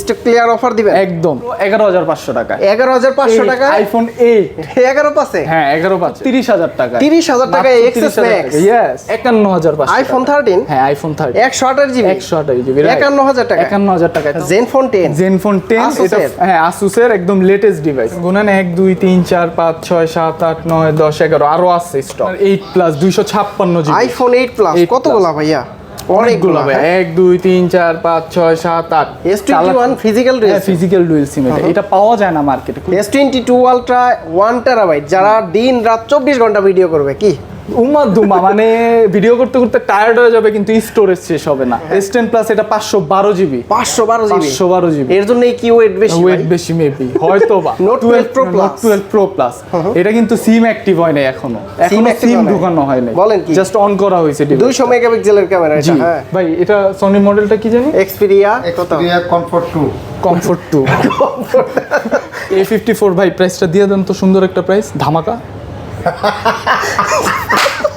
Stock clear offer দিবেন? একদম। এগারো হাজার পাঁচশো টাকায় এগারো হাজার পাঁচশো টাকা আইফোন এইট এগারো হ্যাঁ এগারো পাঁচ। তিরিশ হাজার টাকা। 30,000 টাকায় XS Max। ইয়েস একান্ন হাজার পাঁচশো আইফোন থার্টিন হ্যাঁ আইফোন থার্টি একশো আঠাশ জিবি একশো আঠাশ জিবি একান্ন হাজার টাকা। একান্ন হাজার টাকা। টেন জেনফোন টেন Asus এটা এর? হ্যাঁ আসুসের একদম লেটেস্ট ডিভাইস গুণান এক দুই তিন চার পাঁচ ছয় সাত আট নয় দশ এগারো আরও আছে স্টক এইট প্লাস দুইশো ছাপ্পান্ন জিবি আইফোন এইট প্লাস 8 কতগুলা ভাইয়া? অনেকগুলো হবে। এক দুই তিন চার পাঁচ ছয় সাত আট। S twenty one physical physical dual SIM এটা। এটা পাওয়া যায় না মার্কেটে S twenty two ultra one terabyte যারা দিন রাত চব্বিশ ঘণ্টা ভিডিও করবে কি? উমা দুমা মানে ভিডিও করতে করতে টায়ার্ড হয়ে যাবে কিন্তু স্টোরেজ শেষ হবে না। এস টেন প্লাস এটা পাঁচশো বারো জিবি পাঁচশো বারো জিবি পাঁচশো বারো জিবি এর জন্যই কি ওয়েট বেশি ওয়েট? বেশি মেবি হয়তো বা Note 12 Pro Plus। Twelve pro plus এটা কিন্তু সিম অ্যাক্টিভ হয় নাই এখনও। এখনও সিম। ঢুকানো হয় নাই। বলেন কি? জাস্ট অন করা হয়েছে। দুইশো মেগাপিক্সেলের ক্যামেরা এটা হ্যাঁ। ভাই এটা সনি মডেলটা কি জানি? Xperia Xperia Comfort 2 comfort two A fifty four ভাই প্রাইসটা দিয়ে দেন তো সুন্দর একটা প্রাইস ধামাকা। Ha ha ha ha ha!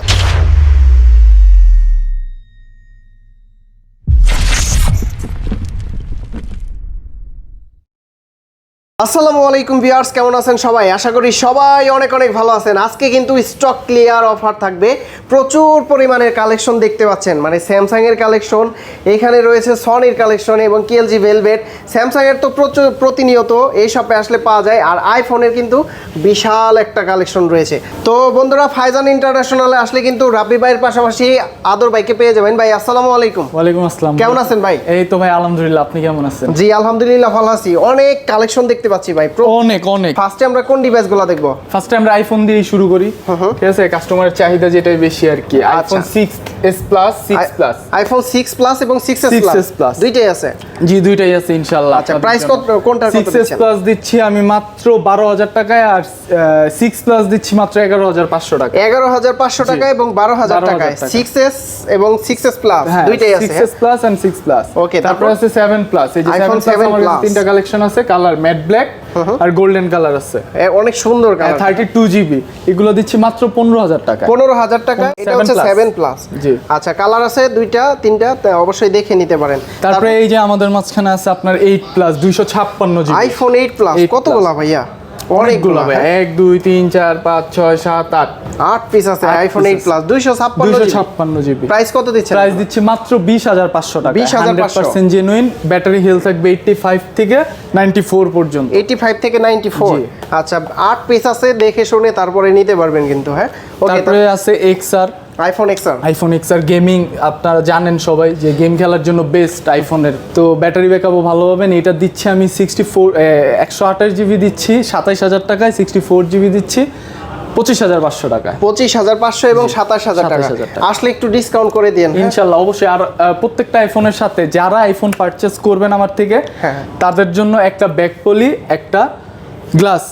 আসসালামু আলাইকুম ভিউয়ার্স কেমন আছেন সবাই? আশা করি সবাই অনেক অনেক ভালো আছেন। আজকে কিন্তু স্টক ক্লিয়ার অফার থাকবে। প্রচুর পরিমাণের কালেকশন দেখতে পাচ্ছেন। মানে স্যামসাং এর কালেকশন এখানে রয়েছে সনির কালেকশন এবং কেএলজি ভেলভেট স্যামসাং এর তো প্রচুর প্রতিনিয়ত এই শপে আসলে পাওয়া যায়। আর আইফোনের কিন্তু বিশাল একটা কালেকশন রয়েছে। তো বন্ধুরা ফাইজান ইন্টারন্যাশনালে আসলে কিন্তু রাব্বি ভাইয়ের পাশাপাশি আদর ভাইকে পেয়ে যাবেন। ভাই আসসালামু আলাইকুম। ওয়ালাইকুম আসসালাম। কেমন আছেন ভাই? এই তো ভাই আলহামদুলিল্লাহ আপনি কেমন আছেন? জি আলহামদুলিল্লাহ ভালো আছি। অনেক কালেকশন দেখতে পাচ্ছি ভাই। অনেক অনেক। ফার্স্টে আমরা কোন ডিভাইসগুলো দেখব? ফার্স্টে আমরা আইফোন দিয়ে শুরু করি। ঠিক আছে? কাস্টমারের চাহিদা যেটাই বেশি আর কি। IPhone six S plus six plus iPhone six plus এবং সিক্স এস 6s প্লাস দুইটাই আছে? জি দুইটাই আছে ইনশাল্লাহ আচ্ছা প্রাইস কত কোনটার কত সিক্স এস প্লাস দিচ্ছি আমি মাত্র বারো হাজার টাকায় আর সিক্স প্লাস দিচ্ছি মাত্র এগারো হাজার পাঁচশো টাকা। এগারো হাজার পাঁচশো টাকা এবং বারো হাজার 12,000 টাকায়। টাকা। সিক্স এস এবং সিক্স এস প্লাস দুইটাই আছে। Six S plus and six plus okay তারপর? আছে সেভেন প্লাস এই যে 7 প্লাস তিনটা কালেকশন আছে কালার ম্যাট ব্ল্যাক আর গোল্ডেন কালার আছে। অনেক সুন্দর কালার থার্টি টু জিবি এগুলো দিচ্ছি মাত্র পনেরো হাজার টাকা পনেরো হাজার টাকা এটা হচ্ছে plus। সেভেন প্লাস জি। আচ্ছা কালার আছে দুইটা তিনটা অবশ্যই দেখে নিতে পারেন। তারপরে এই যে আমাদের মাঝখানে আছে আপনার এইট প্লাস দুইশো ছাপ্পান্ন জিবি আইফোন এইট প্লাস কত বলা ভাইয়া? অনেকগুলো? এক দুই তিন চার পাঁচ ছয় সাত আট। আট পিস আছে আইফোন এইট প্লাস দুইশো ছাপ্পান্ন ছাপ্পান্ন জিবি প্রাইস কত দিচ্ছে প্রাইস দিচ্ছি মাত্র বিশ হাজার পাঁচশো টাকা। 20,500 পার্সেন্ট জেনুইন ব্যাটারি হেলথ থাকবে এইটটি ফাইভ থেকে নাইনটি ফোর পর্যন্ত। এইটি ফাইভ থেকে নাইনটি ফোর আচ্ছা আট পিস আছে দেখে শুনে তারপরে নিতে পারবেন কিন্তু হ্যাঁ? তারপরে আছে XR iPhone XR iPhone XR gaming আপনারা জানেন সবাই যে গেম খেলার জন্য বেস্ট আইফোনের তো ব্যাটারি ব্যাকআপও ভালো পাবেন। এটা দিচ্ছি আমি সিক্সটি ফোর একশো আঠাশ জিবি দিচ্ছি সাতাইশ হাজার টাকায় সিক্সটি ফোর জিবি দিচ্ছি পঁচিশ হাজার পাঁচশো টাকায়। পঁচিশ হাজার পাঁচশো এবং সাতাশ হাজার টাকা। আসলে একটু ডিসকাউন্ট করে দিন ইনশাল্লাহ অবশ্যই। আর প্রত্যেকটা আইফোনের সাথে যারা আইফোন পারচেস করবেন আমার থেকে হ্যাঁ। তাদের জন্য একটা ব্যাক পলি একটা গ্লাস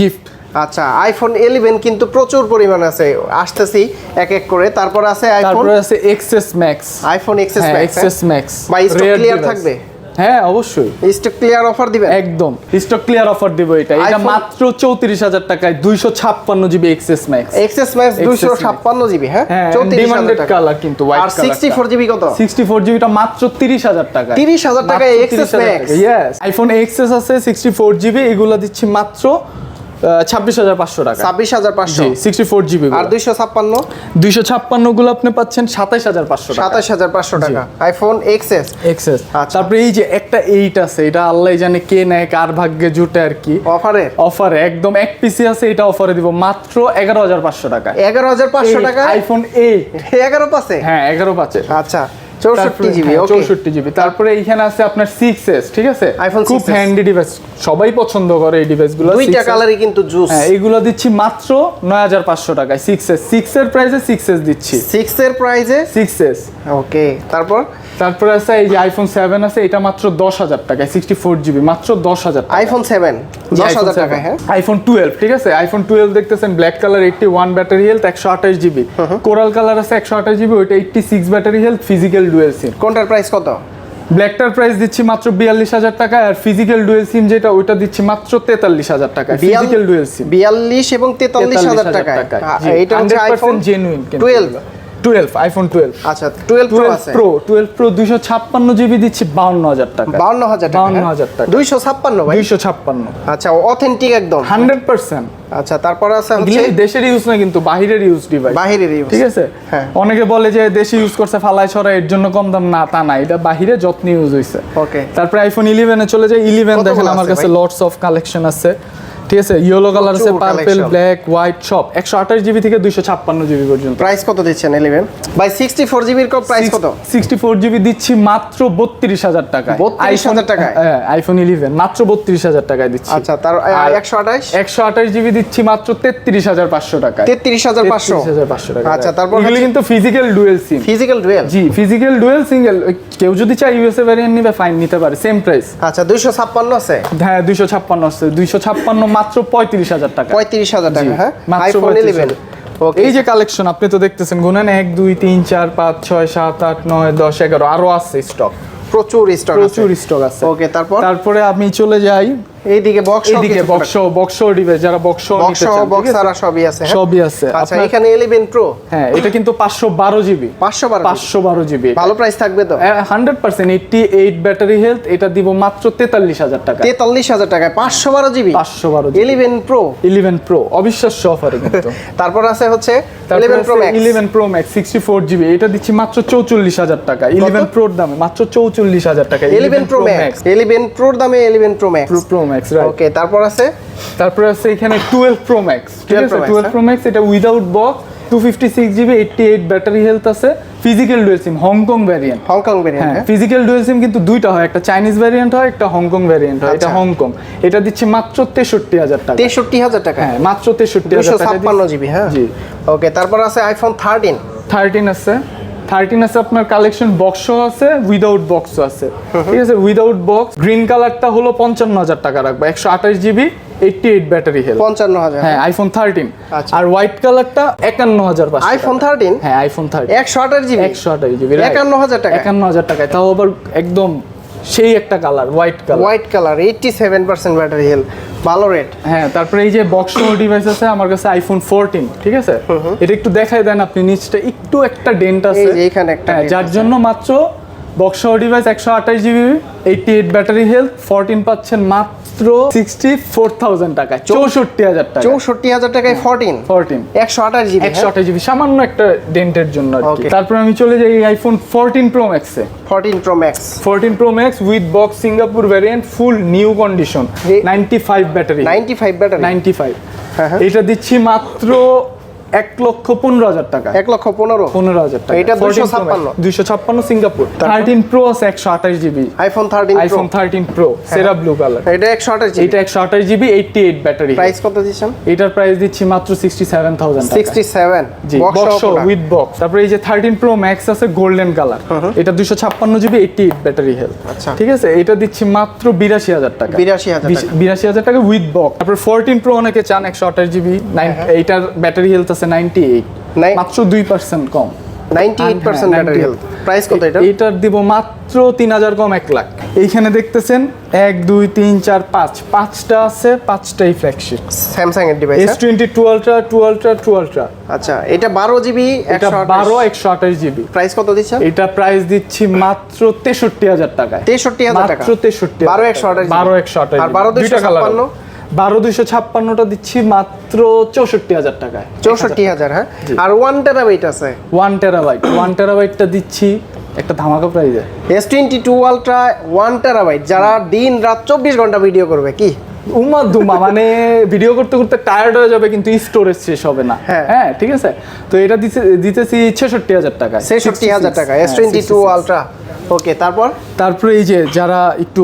গিফট আচ্ছা আইফোন ইলেভেন কিন্তু প্রচুর পরিমাণ আছে। আসতেছি এক এক করে। তারপর আছে আইফোন তারপরে আছে XS Max iPhone XS Max XS Max বা stock clear থাকবে? হ্যাঁ অবশ্যই। স্টক ক্লিয়ার অফার দিবেন? একদম। স্টক ক্লিয়ার অফার দিব এটা। এটা মাত্র চৌত্রিশ হাজার টাকায় দুইশো ছাপ্পান্ন GB XS Max XS Max XS দুইশো Max। ছাপ্পান্ন জিবি হ্যাঁ? হ্যাঁ টাকা। কালার কিন্তু হোয়াইট আর জিবি কত? সিক্সটি ফোর জিবিটা মাত্র তিরিশ হাজার টাকা। 30,000 টাকায় XS Max। Yes iPhone XS আছে সিক্সটি ফোর জিবি এগুলো দিচ্ছি মাত্র ছাব্বিশ হাজার পাঁচশো টাকা। ছাব্বিশ হাজার পাঁচশো। সিক্সটি ফোর জিবি আর দুইশো ছাপ্পান্ন? দুইশো ছাপ্পান্নগুলো আপনি পাচ্ছেন সাতাইশ হাজার পাঁচশো সাতাশ হাজার পাঁচশো টাকা। আইফোন এক্সএস আচ্ছা। তারপরে এই যে একটা এইট আছে এটা আল্লাহ জানে কে নেয় কার ভাগ্যে জুটে আর কি। অফারের অফারে একদম এক পিসি আছে এটা অফারে দিব। মাত্র এগারো হাজার পাঁচশো টাকা এগারো হাজার পাঁচশো টাকা আইফোন এইট এগারো পাশে হ্যাঁ এগারো পাঁচের আচ্ছা। চৌষট্টি জিবি ওকে চৌষট্টি জিবি। তারপরে এইখানে আছে আপনার সিক্স এস ঠিক আছে? iPhone খুব হ্যান্ডি ডিভাইস সবাই পছন্দ করে এই ডিভাইসগুলো দুইটা কালারই কিন্তু জুস হ্যাঁ এইগুলো দিচ্ছি মাত্র নয় হাজার পাঁচশো টাকায় সিক্স এস সিক্স এর প্রাইসে সিক্স এস দিচ্ছি। সিক্স এর প্রাইসে সিক্স এস ওকে তারপর? তারপরে আছে এই যে আইফোন সেভেন আছে এটা মাত্র দশ হাজার টাকায় সিক্সটি ফোর জিবি মাত্র দশ হাজার আইফোন সেভেন দশ হাজার টাকা হ্যাঁ? আইফোন টুয়েলভ ঠিক আছে? আইফোন টুয়েলভ দেখতেছেন black colour eighty one battery health একশো আঠাশ জিবি কোরাল কালার আছে একশো আঠাশ জিবি ওইটা eighty six battery health physical dual SIM কোনটার প্রাইস কত? ব্ল্যাকটার প্রাইস দিচ্ছি মাত্র বিয়াল্লিশ হাজার টাকা আর ফিজিক্যাল ডুয়েল সিম যেটা ওইটা দিচ্ছি মাত্র তেতাল্লিশ হাজার টাকা ফিজিক্যাল ডুয়েল সিম বিয়াল্লিশ এবং তেতাল্লিশ হাজার টাকা এটা হচ্ছে iPhone genuine twelve twelve iPhone twelve আচ্ছা টুয়েলভ প্রো আছে। প্রো টুয়েলভ প্রো দুইশো ছাপ্পান্ন জিবি দিচ্ছি বাউন্ন হাজার টাকা। বাউন্ন হাজার বাউন্ন হাজার টাকা। দুইশো ছাপ্পান্ন দুইশো ছাপ্পান্ন। আচ্ছা অথেন্টিক একদম। Hundred percent. আচ্ছা তারপরে আছে হচ্ছে দেশের ইউজ না কিন্তু বাহিরের ইউজ ডিভাইস বাহিরের ইউজ ঠিক আছে? হ্যাঁ। অনেকে বলে যে দেশে ইউজ করছে ফালাই ছড়া এর জন্য কম দাম। না তা না এটা বাহিরে যত্ন ইউজ হইছে। ওকে তারপরে আইফোন ইলেভেনে চলে যায় ইলেভেন কতগুলো দেখেন আমার কাছে? লটস অফ কালেকশন আছে। ঠিক আছে ইয়েলো কালার আছে পার্পল ব্ল্যাক হোয়াইট সব। একশো আঠাশ জিবি থেকে দুইশো ছাপ্পান্ন জিবি পর্যন্ত। প্রাইস কত দিচ্ছেন ইলেভেন ভাই সিক্সটি ফোর জিবির প্রাইস কত? সিক্সটি ফোর জিবি দিচ্ছি মাত্র বত্রিশ হাজার টাকায়। 32,000 টাকায়? হ্যাঁ আইফোন ইলেভেন মাত্র বত্রিশ হাজার টাকায় দিচ্ছি। আচ্ছা তার একশো আঠাশ? একশো আঠাশ জিবি দিচ্ছি মাত্র তেত্রিশ হাজার পাঁচশো টাকায়। তেত্রিশ হাজার পাঁচশো। হাজার পাঁচশো টাকা আচ্ছা, তারপর এগুলি কিন্তু physical dual SIM physical dual জি ফিজিক্যাল ডুয়েল সিঙ্গেল কেউ যদি চায় ইউএসএ ভ্যারিয়েন্ট নিবে ফাইন নিতে পারে সেম প্রাইস আচ্ছা দুইশো ছাপ্পান্ন আছে? হ্যাঁ দুইশো ছাপ্পান্ন আছে। দুইশো ছাপ্পান্ন মাত্র পঁয়ত্রিশ হাজার টাকা। পঁয়ত্রিশ হাজার টাকা হ্যাঁ? মাত্র আইফোন 35,000 এই যে কালেকশন আপনি তো দেখতেছেন গুনেন এক দুই তিন চার পাঁচ ছয় সাত আট নয় দশ এগারো আরও আছে স্টক প্রচুর স্টক প্রচুর স্টক আছে। ওকে তারপর? তারপরে আমি চলে যাই এইদিকে বক্স এইদিকে বক্স বক্স ডিভাইস যারা বক্স বক্স বক্স সবই আছে হ্যাঁ? সবই আছে। আচ্ছা এখানে ইলেভেন প্রো হ্যাঁ এটা কিন্তু পাঁচশো বারো জিবি পাঁচশো বারো পাঁচশো বারো জিবি ভালো প্রাইস থাকবে তো? Hundred percent eighty eight battery health এটা দিব মাত্র তেতাল্লিশ হাজার টাকা। তেতাল্লিশ হাজার টাকায় পাঁচশো বারো জিবি পাঁচশো বারো ইলেভেন প্রো ইলেভেন প্রো অবিশ্বাস্য অফারে কিন্তু। তারপর আছে হচ্ছে eleven pro max eleven pro max sixty four GB এটা দিচ্ছি মাত্র চৌচল্লিশ হাজার টাকা। ইলেভেন প্রোর দামে মাত্র চৌচল্লিশ হাজার টাকা ইলেভেন প্রো ম্যাক্স ইলেভেন প্রোর দামে eleven pro max pro max right okay তারপর আছে? তারপরে আছে এখানে টুয়েলভ প্রো ম্যাক্স ঠিক 12 আছে? Pro Max, টুয়েলভ হ্যাঁ। প্রো ম্যাক্স এটা without box to fifty six GB eighty eight battery health আছে physical dual SIM Hong Kong variant Hong Kong variant হ্যাঁ ফিজিক্যাল ডুয়েল সিম কিন্তু দুইটা হয় একটা চাইনিজ ভ্যারিয়েন্ট হয় একটা হংকং ভ্যারিয়েন্ট হয় এটা আচ্ছা। হংকং এটা দিচ্ছে মাত্র তেষট্টি হাজার টাকা। তেষট্টি হাজার টাকা? হ্যাঁ মাত্র তেষট্টি দুশো হাজার টাকা ছাপ্পান্ন জিবি হ্যাঁ? জি। ওকে তারপর আছে আইফোন থার্টিন থার্টিন আছে। থার্টিন আছে আপনার কালেকশন বক্সও আছে উইদাউট বক্সও আছে। ঠিক আছে? উইদাউট বক্স গ্রিন কালারটা হলো পঞ্চান্ন হাজার টাকা রাখব। একশো আঠাশ GB eighty eight battery health পঞ্চান্ন হাজার হ্যাঁ আইফোন থার্টিন আচ্ছা। আর হোয়াইট কালারটা একান্ন হাজার আইফোন থার্টিন হ্যাঁ আইফোন থার্টিন একশো আঠাশ জিবি একশো আঠাশ জিবি একান্ন হাজার টাকা। একান্ন হাজার টাকায়। তাও আবার একদম সেই একটা colour white colour white colour eighty seven percent battery health ভালো রেট হ্যাঁ তারপরে এই যে বক্স ডিভাইস আছে আমার কাছে আইফোন ফোরটিন ঠিক আছে? এটা একটু দেখাই দেন আপনি নিচটা একটু একটা ডেন্ট আছে। এই যে এখানে একটা হ্যাঁ যার জন্য মাত্র বক্স ডিভাইস একশো আঠাশ GB eighty eight battery health fourteen পাচ্ছেন মাত্র সিক্সটি ফোর থাউজেন্ড টাকা চৌষট্টি হাজার টাকা চৌষট্টি হাজার টাকায় ফোরটিন ফোরটিন একশো আঠাশ জিবি একশো আঠাশ জিবি সামান্য একটা ডেন্টের জন্য. তারপরে আমি চলে যাই iPhone fourteen pro ম্যাক্সে fourteen pro max fourteen pro max with box Singapore variant full new condition ninety five battery ninety five battery ninety five হ্যাঁ, হ্যাঁ। এটা দিচ্ছি মাত্র এক লক্ষ পনেরো হাজার টাকা। এক লক্ষ পনেরো? পনেরো হাজার টাকা। এটা 256 দুইশো ছাপ্পান্ন সিঙ্গাপুর। থার্টিন প্রো আছে একশো আঠাশ GB. IPhone thirteen iPhone thirteen pro সেরা ব্লু কালার এটা একশো আঠাশ এটা একশো আঠাশ GB eighty eight battery price কত দিচ্ছেন? এটার প্রাইস দিচ্ছি মাত্র sixty seven thousand sixty seven G box with box তারপরে এই যে থার্টিন প্রো ম্যাক্স আছে গোল্ডেন কালার এটা দুশো ছাপ্পান্ন GB eighty eight battery health আচ্ছা। ঠিক আছে? এটা দিচ্ছি মাত্র বিরাশি হাজার টাকা। 82,000 টাকা। বিরাশি হাজার টাকা উইথ বক্স তারপরে ফোরটিন প্রো অনেকে চান একশো আঠাশ জিবি এইটার ব্যাটারি হেলথ আছে নাইনটি এইট মাত্র দুই পার্সেন্ট কম। পার্সেন্ট হ্যাঁ, ব্যাটারি হেলথ প্রাইস কত এটা দিব মাত্র কম এক লাখ। এইখানে দেখতেছেন এক দুই তিন চার পাঁচ। পাঁচটা আছে পাঁচটাই ফ্ল্যাগশিপ স্যামসাং এর ডিভাইস আলট্রা আচ্ছা এটা বারো জিবি এটা বারো একশো আঠাশ জিবি প্রাইস কত দিচ্ছেন? এটা প্রাইস দিচ্ছি মাত্র তেষট্টি হাজার টাকায়। তেষট্টি হাজার টাকা। মাত্র আর বারো দুইশো ছাপ্পান্নটা দিচ্ছি মাত্র চৌষট্টি হাজার টাকায়। চৌষট্টি হাজার হ্যাঁ? আর ওয়ান টেরাবাইট আছে। ওয়ান টেরাবাইট ওয়ান টেরাবাইটটা দিচ্ছি একটা ধামাকা প্রাইজে S twenty two ultra one terabyte যারা দিন রাত চব্বিশ ঘণ্টা ভিডিও করবে কি? উমা দুমা মানে ভিডিও করতে করতে টায়ার্ড হয়ে যাবে কিন্তু স্টোরেজ শেষ হবে না। হ্যাঁ। হ্যাঁ ঠিক আছে? তো এটা দিতে দিতেছি ছেষট্টি হাজার টাকা ছেষট্টি হাজার টাকা S twenty two ultra okay তারপর? তারপরে এই যে যারা একটু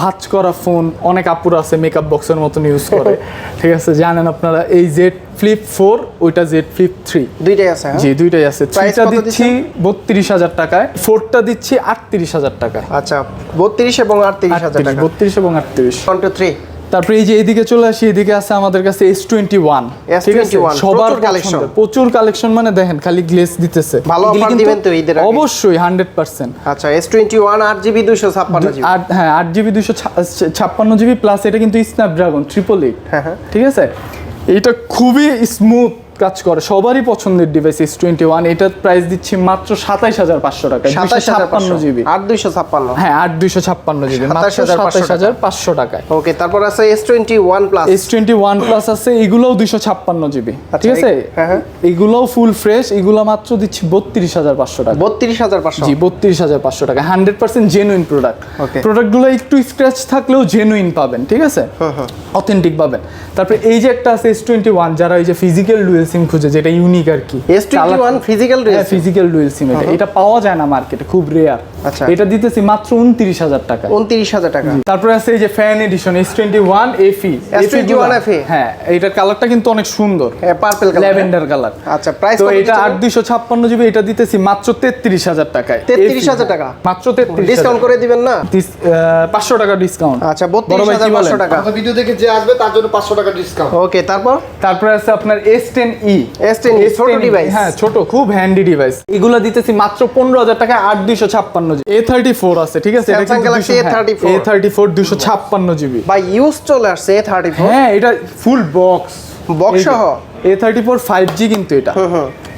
ভাঁজ করা ফোন অনেক আপুর আছে মেকআপ বক্সের মতন ইউজ করে। ঠিক আছে জানেন আপনারা এই জেড ফ্লিপ ফোর ওইটা জেড ফ্লিপ থ্রি দুইটাই আছে হ্যাঁ? জি দুইটাই আছে। থ্রিটা দিচ্ছি বত্রিশ হাজার টাকায় ফোরটা দিচ্ছি আটত্রিশ হাজার টাকায়। আচ্ছা বত্রিশ এবং আটত্রিশ হাজার টাকা। বত্রিশ এবং আটত্রিশ। ওয়ান টু থ্রি তারপরে এই যে এদিকে চলে আসি এদিকে আছে আমাদের কাছে এস টোয়েন্টি ওয়ান ঠিক আছে? সবার কালেকশন প্রচুর কালেকশন মানে দেখেন খালি গ্লেস দিতেছে। ভালো অফার দিবেন তো ঈদের অবশ্যই হান্ড্রেড পার্সেন্ট আচ্ছা এস টোয়েন্টি ওয়ান আট জিবি দুইশো ছাপ্পান্ন জিবি আট হ্যাঁ আট জিবি দুশো ছাপ্পান্ন জিবি প্লাস এটা কিন্তু স্ন্যাপড্রাগন ট্রিপল এইট। ঠিক আছে? এটা খুবই স্মুথ কাজ করে। সবারই পছন্দের ডিভাইস এস টোয়েন্টি ওয়ান এটার প্রাইস দিচ্ছি মাত্র সাতাইশ হাজার পাঁচশো টাকা সাতাশ ছাপ্পান্ন জিবি আট দুইশো ছাপ্পান্ন? হ্যাঁ আট দুইশো ছাপ্পান্ন জিবি মাত্র সাতাইশ হাজার পাঁচশো টাকায়। ওকে তারপর আছে S twenty one plus S twenty one plus আছে এগুলোও দুইশো ছাপ্পান্ন জিবি আচ্ছা, ঠিক আছে? হ্যাঁ, হ্যাঁ। এগুলোও ফুল ফ্রেশ এগুলো মাত্র দিচ্ছি বত্রিশ হাজার পাঁচশো টাকা বত্রিশ হাজার পাঁচশো? জি বত্রিশ হাজার পাঁচশো টাকা hundred percent genuine product Okay. প্রোডাক্টগুলো একটু স্ক্র্যাচ থাকলেও জেনুইন পাবেন ঠিক আছে? অথেন্টিক পাবেন। তারপরে এই যে একটা আছে এস টোয়েন্টি ওয়ান যারা এই যে ফিজিক্যাল ডুয়েল সিম খুঁজে যেটা ইউনিক আর কি। এস টোয়েন্টি ওয়ান ফিজিক্যাল হ্যাঁ ফিজিক্যাল ডুয়েল সিম এটা। এটা পাওয়া যায় না মার্কেটে খুব রেয়ার আচ্ছা। এটা দিতেছি মাত্র উনত্রিশ হাজার টাকা উনত্রিশ হাজার টাকা। তারপরে আছে এই যে fan edition S twenty one FE S21 FE হ্যাঁ এইটার কালারটা কিন্তু অনেক সুন্দর। পার্পেল কালার ল্যাভেন্ডার কালার আচ্ছা প্রাইস তো এটা আট দুইশো ছাপ্পান্ন জিবি এটা দিতেছি মাত্র তেত্রিশ হাজার টাকায়। 33,000 টাকা? মাত্র তেত্রিশ ডিসকাউন্ট করে দিবেন না? পাঁচশো টাকা ডিসকাউন্ট আচ্ছা বড় বত্রিশ ভাই হাজার কি বলেন? পাঁচশো টাকা। আমাদের ভিডিও দেখে যে আসবে তার জন্য পাঁচশো টাকা ডিসকাউন্ট ওকে তারপর? তারপরে আছে আপনার এস টেন ই S10e, ছোট device। হ্যাঁ ছোট খুব হ্যান্ডি ডিভাইস এগুলো দিতেছি মাত্র পনেরো হাজার টাকা আট দুইশো ছাপ্পান্ন জিবি। এ থার্টি ফোর আছে ঠিক আছে? Samsung Galaxy A34 A thirty four দুশো ছাপ্পান্ন জিবি। ভাই ইউজ চলে আসছে হ্যাঁ এটা ফুল বক্স Box সহ? A thirty four five G কিন্তু এটা।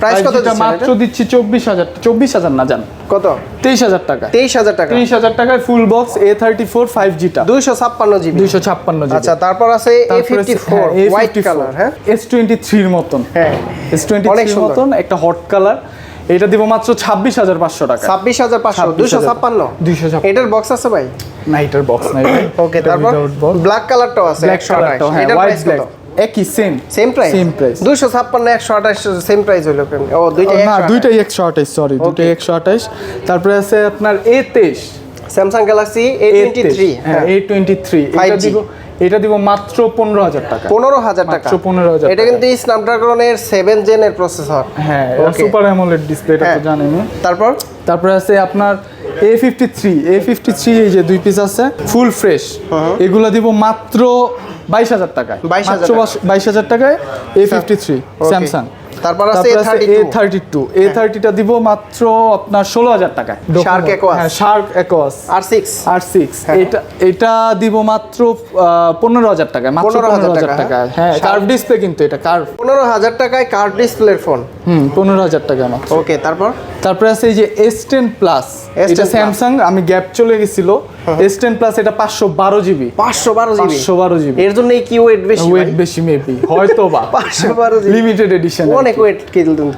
প্রাইস কত 5G টা দিচ্ছেন মাত্র দিচ্ছি চব্বিশ হাজার চব্বিশ হাজার না জান। কত? তেইশ হাজার টাকা তেইশ হাজার টাকা। তেইশ হাজার টাকায় full box A thirty four five জিটা দুইশো ছাপ্পান্ন জিবি। দুইশো ছাপ্পান্ন জিবি। আচ্ছা তারপর আছে A fifty four white colour হ্যাঁ? এস টোয়েন্টি থ্রির মতন। হ্যাঁ। এস টোয়েন্টি থ্রির মতন একটা হট কালার এটা দিব মাত্র ছাব্বিশ হাজার পাঁচশো টাকা ছাব্বিশ হাজার পাঁচশো 26,000 দুইশো ছাপ্পান্ন? 256 এটার বক্স আছে ভাই? না এটার বক্স নাই ওকে তারপর ব্ল্যাক কালারটাও আছে ব্ল্যাক হ্যাঁ হোয়াইট ব্ল্যাক একই same same price same price দুইশো ছাপ্পান্ন একশো আঠাশ সেম প্রাইস কেন? ও দুইটা না দুইটাই একশো আঠাইশ সরি দুইটাই একশো আঠাইশ তারপরে আছে আপনার এ তেইশ। Samsung Galaxy A twenty three হ্যাঁ। এ টোয়েন্টি থ্রি এটা 5G দিব এটা দিব মাত্র পনেরো হাজার টাকা। পনেরো হাজার টাকা। মাত্র 15,000 এটা কিন্তু স্ন্যাপড্রাগনের সেভেন জেনের প্রসেসর হ্যাঁ সুপার অ্যামোলেড ডিসপ্লে এটা তো হ্যাঁ। তারপর? তারপরে আছে আপনার A fifty three A fifty three এই যে দুই পিস আছে ফুল ফ্রেশ এগুলো দিব মাত্র বাইশ হাজার টাকায়। 22,000 মাত্র টাকা। বাইশ হাজার টাকায় এ ফিফটি থ্রি স্যামসাং তারপর আছে এ থার্টি টু এ থার্টিটা দিব মাত্র আপনার ষোলো হাজার টাকায়। Shark Aquos। হ্যাঁ Shark Aquos R six R six হ্যাঁ। এটা এটা দিব মাত্র পনেরো হাজার টাকায়। মাত্র পনেরো হাজার টাকা, টাকায়। হ্যাঁ। হ্যাঁ কার্ভ ডিসপ্লে কিন্তু এটা কার্ভ পনেরো হাজার টাকায় কার্ড ডিসপ্লের ফোন হুম পনেরো হাজার টাকা মাত্র। ওকে তারপর? তারপরে আছে এই যে এস টেন প্লাস এটা স্যামসাং আমি গ্যাপ চলে গেছিল। এস টেন প্লাস এটা পাঁচশো বারো জিবি। পাঁচশো বারো জিবি? পাঁচশো বারো জিবি। এর জন্য কি ওয়েট বেশি ওয়েট বেশি মেবি হয়তো বা 512 GB লিমিটেড এডিশন অনেক ওয়েট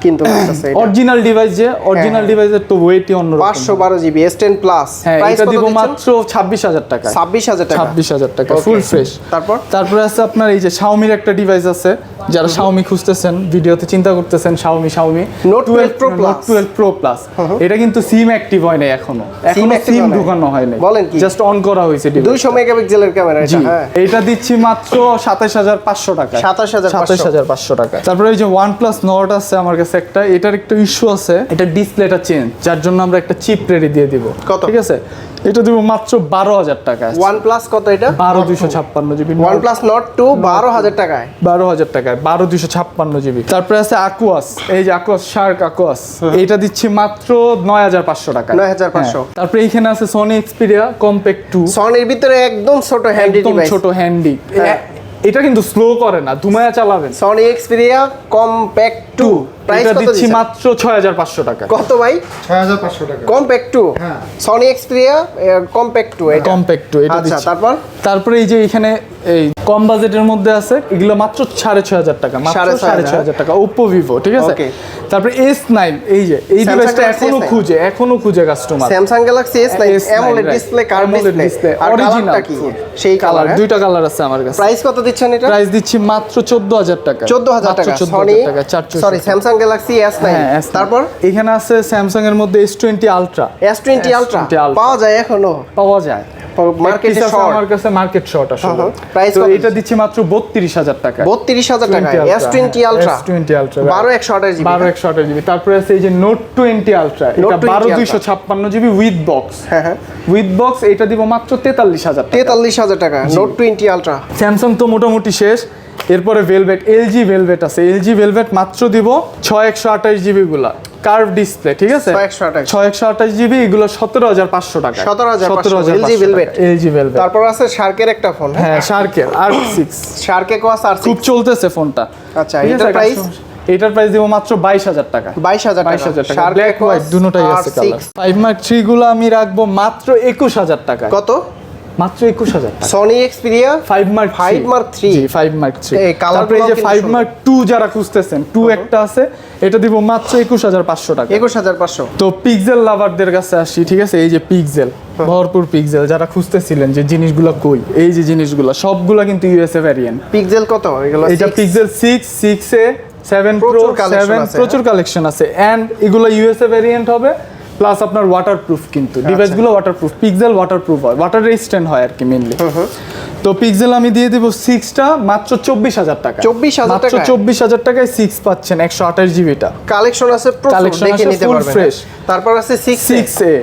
কিন্তু লাগতেছে অরিজিনাল ডিভাইস যে অরিজিনাল ডিভাইসের তো ওয়েটই অন্য পাঁচশো বারো জিবি এস টেন প্লাস হ্যাঁ এটা দিব মাত্র ছাব্বিশ হাজার টাকা। ছাব্বিশ হাজার টাকা। ছাব্বিশ হাজার টাকা ফুল ফ্রেশ তারপর? তারপরে আছে আপনার এই যে শাওমির একটা ডিভাইস আছে যারা শাওমি খুঁজতেছেন ভিডিওতে চিন্তা করতেছেন Xiaomi Xiaomi Note 12 Pro Plus। Twelve pro plus এটা কিন্তু সিম অ্যাক্টিভ হয় নাই এখনও। এখনও সিম হয় ঢুকানো হয় নাই। বলেন কি? জাস্ট অন করা হয়েছে device। দুইশো মেগাপিক্সেলের ক্যামেরা এটা হ্যাঁ। এটা দিচ্ছি মাত্র সাতাশ হাজার পাঁচশো টাকা। 27,500 সাতাশ হাজার পাঁচশো টাকা। তারপরে এই যে ওয়ান প্লাস নট আছে আমার কাছে একটা এটার একটা ইস্যু আছে। এটা ডিসপ্লেটা চেঞ্জ যার জন্য আমরা একটা চিপ রেডি দিয়ে দিব। কত? ঠিক আছে? এটা দিব মাত্র বারো হাজার টাকা। ওয়ান প্লাস কত এটা? বারো দুইশো ছাপ্পান্ন GB. OnePlus Nord two বারো হাজার টাকায়। বারো হাজার টাকায় বারো দুইশো ছাপ্পান্ন জিবি। তারপরে আছে আকুয়াস এই যে আকুয়াস শার্ক আকুয়াস এটা দিচ্ছি মাত্র নয় হাজার পাঁচশো টাকা 9,500 তারপরে এইখানে আছে সোনি এক্সপিরিয়া কম্প্যাক্ট টু সনির ভিতরে একদম ছোট হ্যান্ডি একদম ছোট হ্যান্ডি হ্যাঁ। এটা কিন্তু স্লো করে না দুমায়া চালাবেন। সনি এক্সপিরিয়া কম্প্যাক্ট টু এটা কত দিচ্ছি মাত্র ছয় হাজার পাঁচশো টাকা। কত ভাই? ছয় হাজার পাঁচশো টাকা। কম্প্যাক্ট টু হ্যাঁ। সনি এক্সপিরিয়া কম্প্যাক্ট টু এটা? কম্প্যাক্ট টু এটা আচ্ছা তারপর? তারপরে এই যে এখানে এই কম বাজেটের মধ্যে আছে এগুলো মাত্র সাড়ে ছয় হাজার টাকা মাত্র সাড়ে ছয় সাড়ে ছয় হাজার টাকা ওপ্পো ভিভো ঠিক আছে. তারপরে এস নাইন এই যে এই ডিভাইসটা এখনও খুঁজে এখনও খুঁজে customer Galaxy S nine AMOLED display curve display কালারটা কি? সেই কালার দুইটা কালার আছে আমার কাছে। প্রাইস কত দিচ্ছেন এটা? প্রাইস দিচ্ছি মাত্র চোদ্দ হাজার টাকা। চোদ্দ হাজার মাত্র টাকা। Sony sorry Samsung Galaxy S nine হ্যাঁ S9 তারপর? এখানে আছে স্যামসাং এর মধ্যে S twenty ultra S twenty ultra S20 Ultra। পাওয়া যায় এখনও? পাওয়া যায়। মার্কেটে শর্ট আমার কাছে মার্কেট শর্ট আসলে। হ্যাঁ, price তো এটা দিচ্ছি মাত্র বত্রিশ হাজার টাকা বত্রিশ হাজার টাকা S twenty ultra S twenty ultra বারো একশো আঠাশ জিবি। বারো একশো আঠাশ জিবি। তারপরে আছে এই যে আলট্রা এটা 20 বারো Ultra। দুইশো ছাপ্পান্ন জিবি উইথ বক্স হ্যাঁ হ্যাঁ। উইথ বক্স এটা দিব মাত্র তেতাল্লিশ হাজার টাকা। তেতাল্লিশ হাজার টাকা। নোট টোয়েন্টি আলট্রা স্যামসাং তো মোটামুটি শেষ। এরপরে ভেলভেট এলজি ভেলভেট আছে। এলজি ভেলভেট মাত্র দিব ছয় একশো আঠাশ জিবি গুলা। কার্ভ ডিসপ্লে ঠিক আছে? 628 ছয় একশো আঠাশ জিবি এগুলো সতেরো হাজার পাঁচশো টাকা। 17,500 LG Velvet। এলজি ভেলভেট তারপর আছে শার্কের একটা ফোন হ্যাঁ? শার্কের আর সিক্স শার্কে কোয়াস আর খুব চলতেছে ফোনটা। আচ্ছা, আছে, price? এটার প্রাইস দিব মাত্র বাইশ হাজার টাকা। বাইশ হাজার বাইশ হাজার টাকা। ব্ল্যাক হোয়াইট দুটোটাই আছে কালার ফাইভ মার্ক থ্রি গুলো আমি রাখব মাত্র একুশ হাজার টাকা কত? মাত্র একুশ হাজার Sony Xperia five mark Mark three? জি ফাইভ মার্ক থ্রি তারপরে এই যে ফাইভ মার্ক টু যারা খুঁজতেছেন টু একটা আছে এটা দিব মাত্র একুশ হাজার পাঁচশো টাকা। একুশ হাজার পাঁচশো। তো পিক্সেল লাভারদের কাছে আসি ঠিক আছে? এই যে পিক্সেল ভরপুর পিক্সেল যারা খুঁজতেছিলেন যে জিনিসগুলো কই এই যে জিনিসগুলো সবগুলো কিন্তু ইউএসএ ভ্যারিয়েন্ট পিক্সেল কত? এটা? Pixel six six A seven pro প্রচুর সেভেন প্রচুর কালেকশন আছে। অ্যান্ড এগুলো ইউএসএ ভ্যারিয়েন্ট হবে প্লাস আপনার ওয়াটারপ্রুফ কিন্তু। ডিভাইসগুলো ওয়াটারপ্রুফ পিক্সেল ওয়াটারপ্রুফ হয়। ওয়াটার রেজিস্ট্যান্ট হয় আর কি মেনলি তো পিক্সেল আমি দিয়ে দেবো সিক্সটা মাত্র চব্বিশ হাজার টাকা। 24,000 মাত্র টাকায়? চব্বিশ হাজার টাকায় সিক্স পাচ্ছেন একশো আঠাশ জিবিটা কালেকশন আছে কালেকশন আছে নিতে ফ্রেশ। তারপর আছে সিক্স সিক্স এ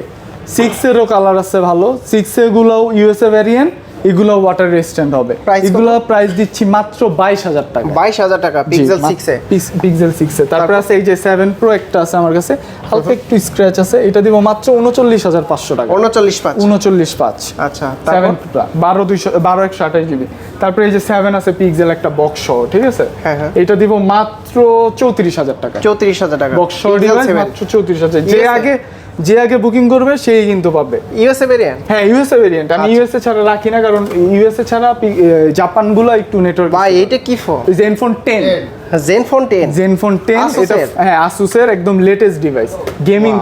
সিক্স এরও কালার আছে ভালো। সিক্স এ গুলাও ইউএসএ ভ্যারিয়েন্ট এগুলো ওয়াটার রেজিস্ট্যান্ট হবে। এগুলো প্রাইস দিচ্ছি মাত্র বাইশ হাজার টাকা। বাইশ হাজার টাকা পিক্সেল সিক্সে পিক্সেল সিক্সে তারপরে আছে এই যে সেভেন প্রো একটা আছে আমার কাছে। হালকা একটু স্ক্র্যাচ আছে। এটা দিব মাত্র উনচল্লিশ হাজার পাঁচশো টাকা। উনচল্লিশ পাঁচ। উনচল্লিশ পাঁচ। আচ্ছা সেভেন তারপর বারো দুইশো বারো একশো আঠাশ জিবি তারপরে এই যে সেভেন আছে পিক্সেল একটা বক্স ঠিক আছে? হ্যাঁ, হ্যাঁ। এটা দিব মাত্র চৌত্রিশ হাজার টাকা। চৌত্রিশ হাজার টাকা। বক্স মাত্র চৌত্রিশ হাজার। যে আগে যে আগে বুকিং করবে সেই কিন্তু পাবে। ইউএসএ ভেরিয়েন্ট হ্যাঁ ইউএসএ ভেরিয়েন্ট আমি আচ্ছা। ইউএসএ ছাড়া রাখি না কারণ ইউএসএ ছাড়া জাপানগুলো একটু নেটওয়ার্ক ভাই এটা কি phone Zenfone ten Zenfone 10 Zenfone ten Asus এটা এর? হ্যাঁ আসুসের একদম লেটেস্ট ডিভাইস গেমিং.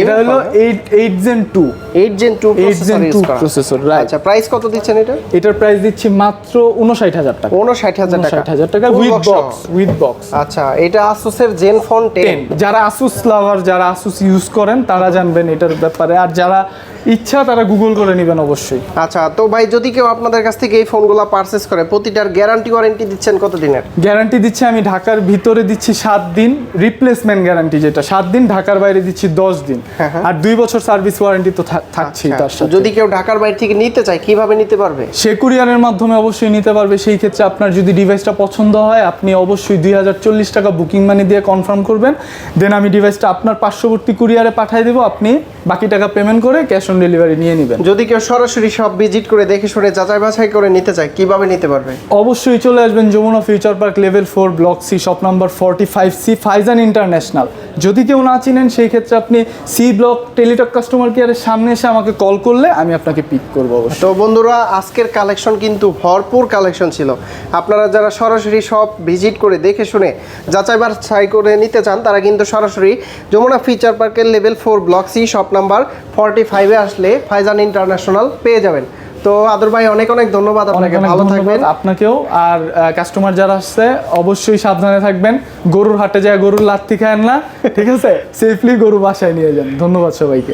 এটা হলো phone, eight eight Gen two eight Gen two eight Gen two processor right আচ্ছা প্রাইস কত দিচ্ছেন এটা? এটার প্রাইস দিচ্ছি মাত্র উনষাট হাজার টাকা। উনষাট হাজার টাকা। উনষাট হাজার টাকা উইথ বক্স উইথ বক্স আচ্ছা এটা আসুসের জেনফোন টেন টেন যারা আসুস লাভার যারা আসুস ইউজ করেন তারা জানবেন এটার ব্যাপারে। আর যারা ইচ্ছা তারা গুগল করে নেবেন অবশ্যই। আচ্ছা তো ভাই যদি কেউ আপনাদের কাছ থেকে এই ফোনগুলো পারচেস করে প্রতিটার গ্যারান্টি ওয়ারেন্টি দিচ্ছেন কত দিনের গ্যারান্টি দিচ্ছি আমি ঢাকার ভিতরে দিচ্ছি সাত দিন রিপ্লেসমেন্ট গ্যারান্টি যেটা সাত দিন ঢাকার বাইরে দিচ্ছি দশ দিন। হ্যাঁ, হ্যাঁ। আর দুই বছর সার্ভিস ওয়ারেন্টি তো থাক- থাকছেই তার আচ্ছা, সাথে। যদি কেউ ঢাকার বাইরে থেকে নিতে চায় কীভাবে নিতে পারবে? সে কুরিয়ারের মাধ্যমে অবশ্যই নিতে পারবে। সেই ক্ষেত্রে আপনার যদি ডিভাইসটা পছন্দ হয় আপনি অবশ্যই দুই হাজার চল্লিশ টাকা বুকিং মানি দিয়ে কনফার্ম করবেন। দেন আমি ডিভাইসটা আপনার পার্শ্ববর্তী কুরিয়ারে পাঠিয়ে দেবো। আপনি বাকি টাকা পেমেন্ট করে ক্যাশ অন ডেলিভারি নিয়ে নেবেন। যদি কেউ সরাসরি সব ভিজিট করে দেখে শুনে যাচাই বাছাই করে নিতে চায় কীভাবে নিতে পারবে? অবশ্যই চলে আসবেন Jamuna future park level four block C shop number forty five C Faizan international যদি কেউ না চিনেন সেই ক্ষেত্রে আপনি সি ব্লক টেলিটক কাস্টমার কেয়ারের সামনে এসে আমাকে কল করলে আমি আপনাকে পিক করব তো বন্ধুরা আজকের কালেকশন কিন্তু ভরপুর কালেকশন ছিল। আপনারা যারা সরাসরি সব ভিজিট করে দেখে শুনে যাচাই বাছাই করে নিতে চান তারা কিন্তু সরাসরি যমুনা ফিউচার পার্কের level four block C shop number forty ফাইভে আসলে ফাইজান ইন্টারন্যাশনাল পেয়ে যাবেন। তো আদর ভাই অনেক অনেক ধন্যবাদ আপনাকে। ভালো থাকবেন। আপনাকেও। আর কাস্টমার যারা আসছে অবশ্যই সাবধানে থাকবেন। গরুর হাটে যায় গরুর লাত্তি খায়েন না ঠিক আছে? সেফলি গরু বাসায় নিয়ে যান। ধন্যবাদ সবাইকে।